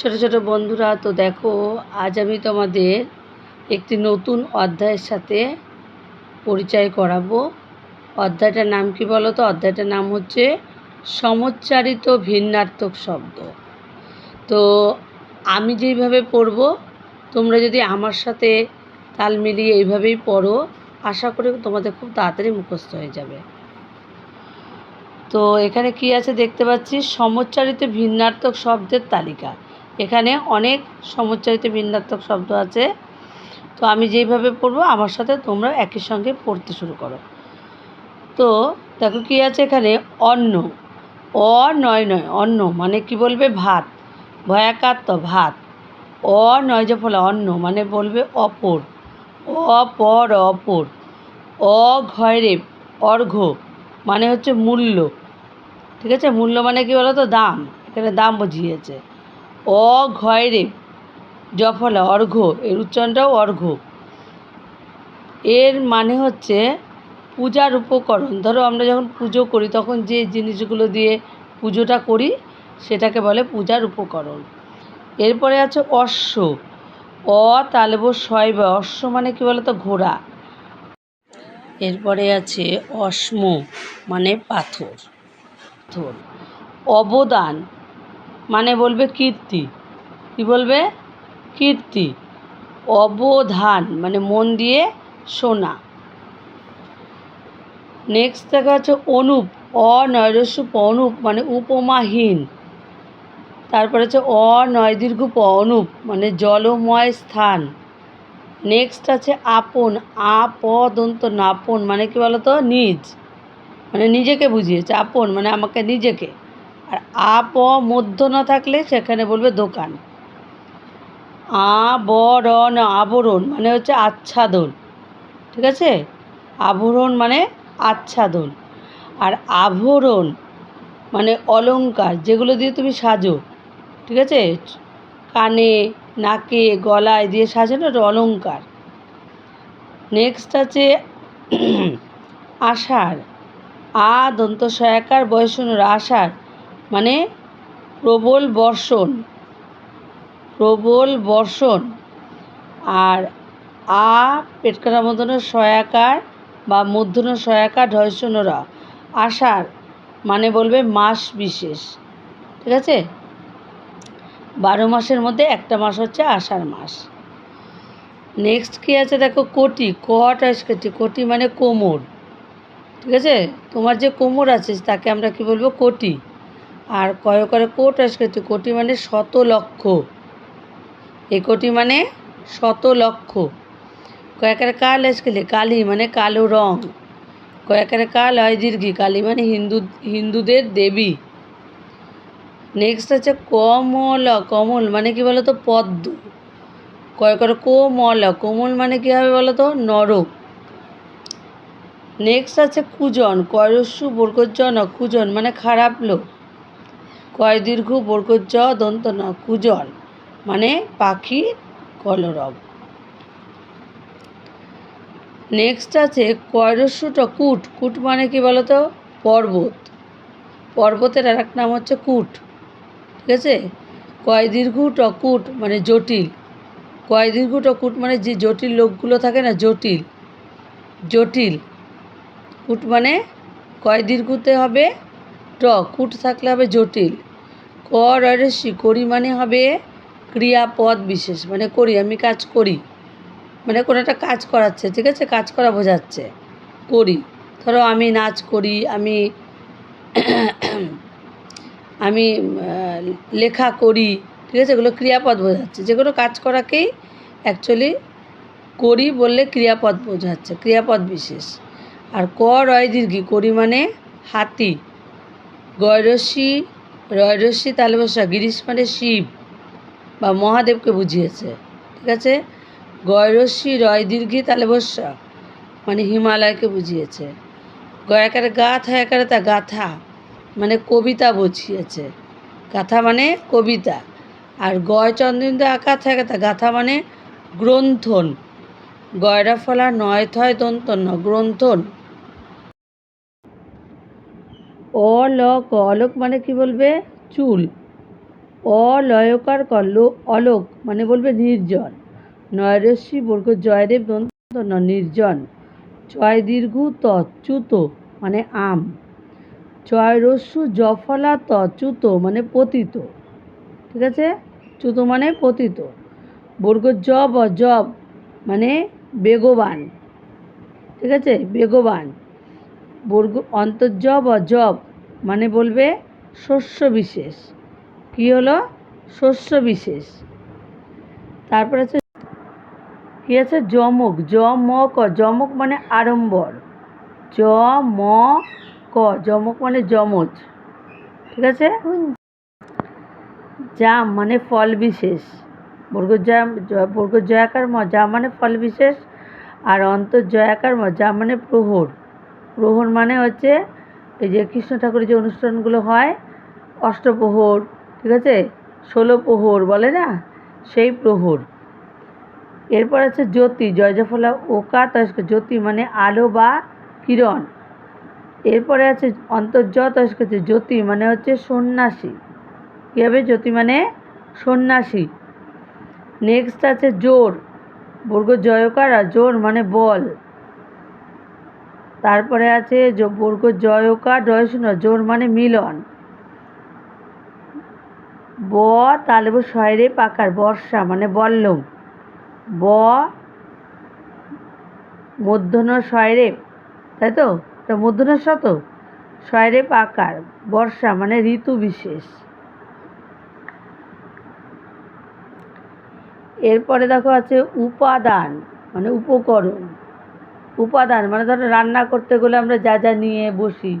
ছোট ছোট বন্ধুরা, তো দেখো, আজ আমি তোমাদের একটি নতুন অধ্যায়ের সাথে পরিচয় করাবো। অধ্যায়টার নাম কি বলো তো? অধ্যায়টার নাম হচ্ছে সমচ্চারিত ভিন্নার্থক শব্দ। তো আমি যেইভাবে পড়ব, তোমরা যদি আমার সাথে তাল মিলিয়ে এইভাবেই পড়ো, আশা করি তোমাদের খুব তাড়াতাড়ি মুখস্থ হয়ে যাবে। তো এখানে কি আছে দেখতে পাচ্ছি? সমচ্চারিত ভিন্নার্থক শব্দের তালিকা। এখানে অনেক সমচ্চারিত ভিন্নার্থক শব্দ আছে। তো আমি যেইভাবে পড়ব, আমার সাথে তোমরা একই সঙ্গে পড়তে শুরু করো। তো দেখো কি আছে এখানে? অন্ন। অ নয় নয় অন্ন মানে কি বলবে? ভাত। ভয়াকার ভাত। অ নয় যে ফলে অন্ন মানে বলবে অপর। অপর অপর। অ ঘয়রে অর্ঘ্য মানে হচ্ছে মূল্য। ঠিক আছে? মূল্য মানে কি বলো তো দাম। এখানে দাম বুঝিয়েছে। অ ঘয়রে জফলা অর্ঘ্য এর উচ্চারণটাও অর্ঘ্য এর মানে হচ্ছে পূজার উপকরণ। ধরো আমরা যখন পুজো করি, তখন যে জিনিসগুলো দিয়ে পুজোটা করি, সেটাকে বলে পূজার উপকরণ। এরপরে আছে অশ্ব। অ তালেব শয়বা অশ্ব মানে কি বলতো? ঘোড়া। এরপরে আছে অশ্ম মানে পাথর। পাথর অবদান। মানে বলবে কীর্তি। কি বলবে? কীর্তি। অবধান মানে মন দিয়ে শোনা। নেক্সট দেখা হচ্ছে অনুপ অনৈরস্যুপ অনুপ মানে উপমাহীন। তারপরে হচ্ছে অনয় দীর্ঘ অনুপ মানে জলময় স্থান। নেক্সট আছে আপন, আপদন্ত নাপন মানে কি বলতো? নিজ। মানে নিজেকে বুঝিয়েছে, আপন মানে আমাকে নিজেকে। আর আ প মধ্য না থাকলে সেখানে বলবে দোকান। আবরণ আবরণ মানে হচ্ছে আচ্ছাদন, ঠিক আছে? আবরণ মানে আচ্ছাদন। আর আভরণ মানে অলংকার যেগুলো দিয়ে তুমি সাজো, ঠিক আছে? কানে, নাকে, গলায় দিয়ে সাজানো একটা অলংকার নেক্সট আছে আষাঢ়। আ দন্ত সয়াকার বয়সনুর আষাঢ়। মানে প্রবল বর্ষণ প্রবল বর্ষণ। আর আ পেটকাটা মতনের সয়াকার বা মূর্ধন্য সয়াকার ঢয়সনরা। আষাঢ় মানে বলবে মাস বিশেষ, ঠিক আছে? বারো মাসের মধ্যে একটা মাস হচ্ছে আষাঢ় মাস। নেক্সট কী আছে দেখো? কোটি, কট আসকেটি কোটি মানে কোমর, ঠিক আছে? তোমার যে কোমর আছে, তাকে আমরা কি বলব? কোটি। আর কয় করে কোট আসকেটি কোটি মানে শত লক্ষ। এই কোটি মানে শত লক্ষ। কয়েকারে কাল আসকেলে কালী মানে কালো রং। কয়েকারে কাল হয় দীর্ঘি কালী মানে হিন্দু, হিন্দুদের দেবী। নেক্সট আছে কমল। কমল মানে কি বলতো? পদ্ম। কয় করে কোমল? কোমল মানে কী হবে বলতো? নরক। নেক্সট আছে কুজন। কয়রস্যু বর্গজ ন কুজন মানে খারাপ লোক। কয় দীর্ঘ বর্গজ দন্ত ন কুজন মানে পাখি কলরব। নেক্সট আছে কয়রস্যুটা কুট। কুট মানে কি বলতো? পর্বত। পর্বতের আর এক নাম হচ্ছে কুট। ঠিক আছে? কয় দীর্ঘ টকুট মানে জটিল। কয় দীর্ঘ টকুট মানে যে জটিল লোকগুলো থাকে না, জটিল। জটিল। কুট মানে কয় দীর্ঘতে হবে? ট, কুট থাকলে হবে জটিল। ক রয়সি করি মানে হবে ক্রিয়াপদ বিশেষ মানে করি, আমি কাজ করি। মানে কোনো একটা কাজ করাচ্ছে, ঠিক আছে? কাজ করা বোঝাচ্ছে। করি। ধরো আমি নাচ করি, আমি আমি লেখা করি, ঠিক আছে? এগুলো ক্রিয়াপদ বোঝাচ্ছে। যে কোনো কাজ করাকেই অ্যাকচুয়ালি করি বললে ক্রিয়াপদ বোঝাচ্ছে, ক্রিয়াপদ বিশেষ। আর ক, রয়, দীর্ঘি, করি মানে হাতি। গয়রস্যি রয়রস্যি তাহলে বসা গিরিশ মানে শিব বা মহাদেবকে বুঝিয়েছে, ঠিক আছে? গয়রস্যি রয়, দীর্ঘি তাহলে মানে হিমালয়কে বুঝিয়েছে। গয়াকারে গাথ হয়াকারে তা গাথা মানে কবিতা বুঝিয়েছে। গাথা মানে কবিতা। আর গয় চন্দ্রিন্দু আঁকা থাকে তা গাথা মানে গ্রন্থন। গয়রা ফলা নয় থয় দন্তন গ্রন্থন অলোক অলোক মানে কি বলবে? চুল। অলয়কার করল অলোক মানে বলবে নির্জন। নয়রশ্মি, বর্গ জয়দেব দন্ত নির্জন। জয় দীর্ঘ ত চ্যুত মানে আম। জয় রস্যু জফলা ত চ্যুত মানে পতিত। ঠিক আছে? চ্যুত মানে পতিত। বর্গ জব অ জব মানে বেগবান। ঠিক আছে? বেগবান। বর্গ, অন্তর্জব অ জব মানে বলবে শস্য বিশেষ। কি হলো? শস্য বিশেষ। তারপর আছে, কি আছে? যমক জ ম ক যমক মানে আড়ম্বর। জ ম ক যমক মানে যমজ। ঠিক আছে? জাম মানে ফল বিশেষ। বর্গ জাম বর্গ জয়াকার ম যা মানে ফল বিশেষ। আর অন্তর জয়াকার ম যা মানে প্রহর। প্রহর মানে হচ্ছে এই যে কৃষ্ণ ঠাকুরের যে অনুষ্ঠানগুলো হয়, অষ্টপ্রহর, ঠিক আছে? ষোলো প্রহর বলে না? সেই প্রহর। এরপর আছে জ্যোতি জয়জফলা ওকা তস্ক জ্যোতি মানে আলো বা কিরণ। এরপরে আছে অন্তর্জ হচ্ছে জ্যোতি মানে হচ্ছে সন্ন্যাসী। কী হবে? জ্যোতি মানে সন্ন্যাসী। নেক্সট আছে জোর বর্গ জয়কার আর জোর মানে বল। তারপরে আছে বর্গ জয়কার জয়শূন্য জোর মানে মিলন। ব, তালব শয়রে পাকার বর্ষা মানে বল্লম। ব মূর্ধন্য শয়রে তাই তো? মূর্ধন্য শত? শয়রে পাকার বর্ষা মানে ঋতু বিশেষ। এরপরে দেখো আছে উপাদান মানে উপকরণ। উপাদান মানে ধরো রান্না করতে গেলে আমরা যা যা নিয়ে বসি,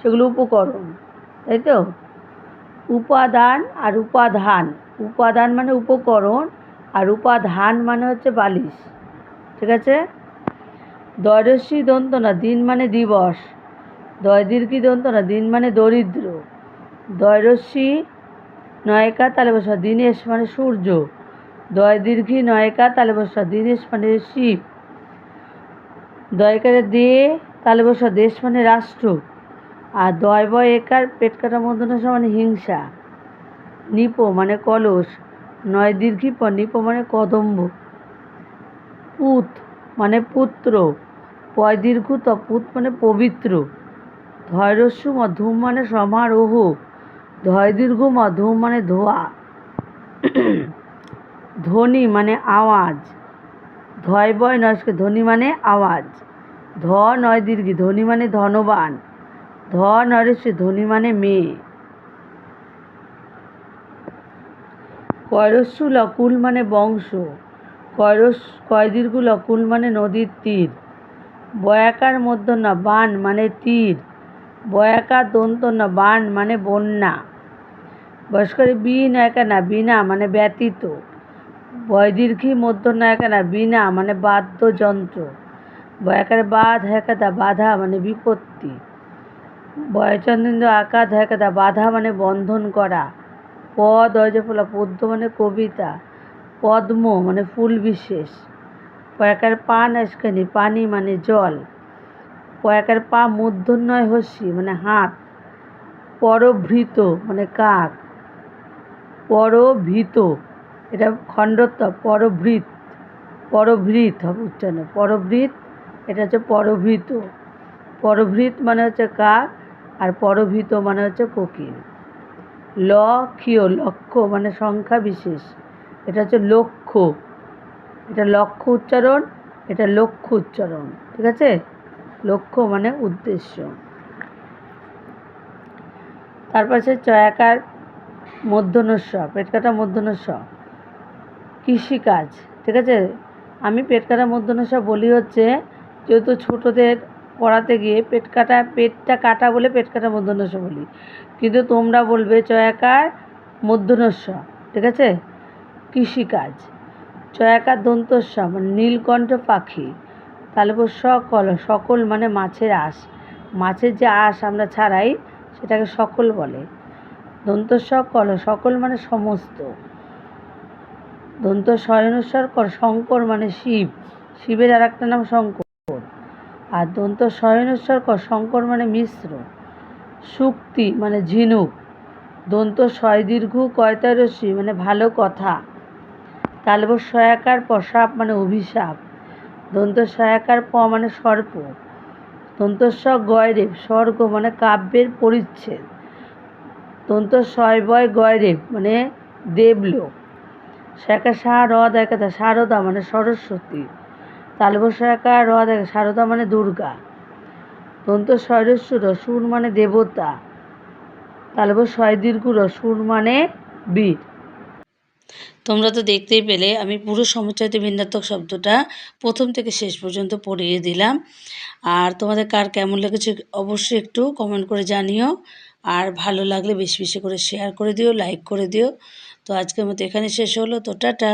সেগুলো উপকরণ, তাই তো? উপাদান আর উপাধান, উপাদান মানে উপকরণ আর উপাধান মানে হচ্ছে বালিশ, ঠিক আছে? দয়রশ্মি দন্ত না, দিন মানে দিবস দয় দীর্ঘি দন্ত না, দিন মানে দরিদ্র দয়রশ্মি নয়কা তালে বসা, দিনেশ মানে সূর্য দয় দীর্ঘি নয়কা তালে বসা, দিনেশ মানে শিব দয়কারে দিয়ে তালে বসা, দেশ মানে রাষ্ট্র। আর দয় বয় একার পেট কাটা মধ্যনাশা মানে হিংসা। নিপ মানে কলস, নয় দীর্ঘি প নিপ মানে কদম্ব। পুত মানে পুত্র, পয় দীর্ঘ পুত মানে পবিত্র। ধৈরস্যু মধুম মানে সমারোহ ধয় দীর্ঘ মধুম মানে ধোয়া। ধ্বনি মানে আওয়াজ। ধয় বয় নস্কে ধ্বনি মানে আওয়াজ। ধ নয় দীর্ঘি ধ্বনি মানে ধনবান। ধ নরেশ ধ্বনি মানে মেয়ে। কয়রস্যু লকুল মানে বংশ। কয়রস কয়দীর্ঘ লকুল মানে নদীর তীর। বয়াকার মধ্য না বান মানে তীর। বয়াকার দন্ত না বান মানে বন্যা। বয়স্করে বি একা না, বিনা মানে ব্যতীত। বয়দীর্ঘী মধ্য নয়কা না বিনা মানে বাদ্যযন্ত্র। বয়াকারে বাধ হেকাদা বাধা মানে বিপত্তি। বয়চন্দ্রেন্দ্র আকাদ হেকাদা বাধা মানে বন্ধন করা। পদ অজফলা পদ্য মানে কবিতা। পদ্ম মানে ফুল বিশেষ। পয়াকার পা নাশকানি, পানি মানে জল। পয়াকার পা মূর্ধন্যয় হস্যি মানে হাত। পরভৃত মানে কাক। পরভৃত এটা খণ্ডত্ব, পরভৃত পরভৃত হবে উচ্চারণ। পরভৃত, এটা হচ্ছে পরভৃত। পরভৃত মানে হচ্ছে কাক আর পরভৃত মানে হচ্ছে কোকিল। লক্ষীয় লক্ষ্য মানে সংখ্যা বিশেষ। এটা হচ্ছে লক্ষ্য। এটা লক্ষ্য উচ্চারণ, এটা লক্ষ্য উচ্চারণ। ঠিক আছে? লক্ষ্য মানে উদ্দেশ্য। তারপর আছে চয়াকার মধ্যনস্ব। পেট কাটা মধ্যনস্ব। কৃষিকাজ, ঠিক আছে? আমি পেট কাটা মধ্যনস্ব বলি হচ্ছে, যেহেতু ছোটোদের পড়াতে গিয়ে পেট কাটা, পেটটা কাটা বলে পেট কাটা মধ্যনস্ব বলি। কিন্তু তোমরা বলবে চয়াকার মধ্যনস্ব ঠিক আছে? কৃষিকাজ, চয়াকার দন্তস্ব মানে নীলকণ্ঠ পাখি, তাহলে সকল সকল মানে মাছের আঁশ। মাছের যে আঁশ আমরা ছাড়াই, সেটাকে সকল বলে। দন্ত সকল সকল মানে সমস্ত। দন্ত শয়নেশ্বর কর, শঙ্কর মানে শিব। শিবের আর একটা নাম শঙ্কর। আর দন্ত শয়নেশ্বর কর, শঙ্কর মানে মিশ্র। শুক্তি মানে ঝিনুক। দন্ত ছয় দীর্ঘ কয়তারসি মানে ভালো কথা। তালব সয়াকার পশাপ মানে অভিশাপ। দন্ত সয়াকার প মানে সর্প। দন্তস্ব গয়রেব স্বর্গ মানে কাব্যের পরিচ্ছেদ। দন্ত ছয় বয় গয়রেব মানে দেবলোক। শাখা সা র দেখা শারদা মানে সরস্বতী। তালব শাখা র দেখা শারদা মানে দুর্গা। দন্ত শৈরস্বর সুর মানে দেবতা। তালব ছয় দীর্ঘ সুর মানে বীর। তোমরা তো দেখতেই পেলে, আমি পুরো সমুচ্চায়িত ভিন্নাত্মক শব্দটা প্রথম থেকে শেষ পর্যন্ত পড়িয়ে দিলাম। আর তোমাদের কার কেমন লেগেছে অবশ্যই একটু কমেন্ট করে জানিও। আর ভালো লাগলে বেশি বেশি করে শেয়ার করে দিও লাইক করে দিও। তো আজকের মতো এখানে শেষ হলো। তো টাটা।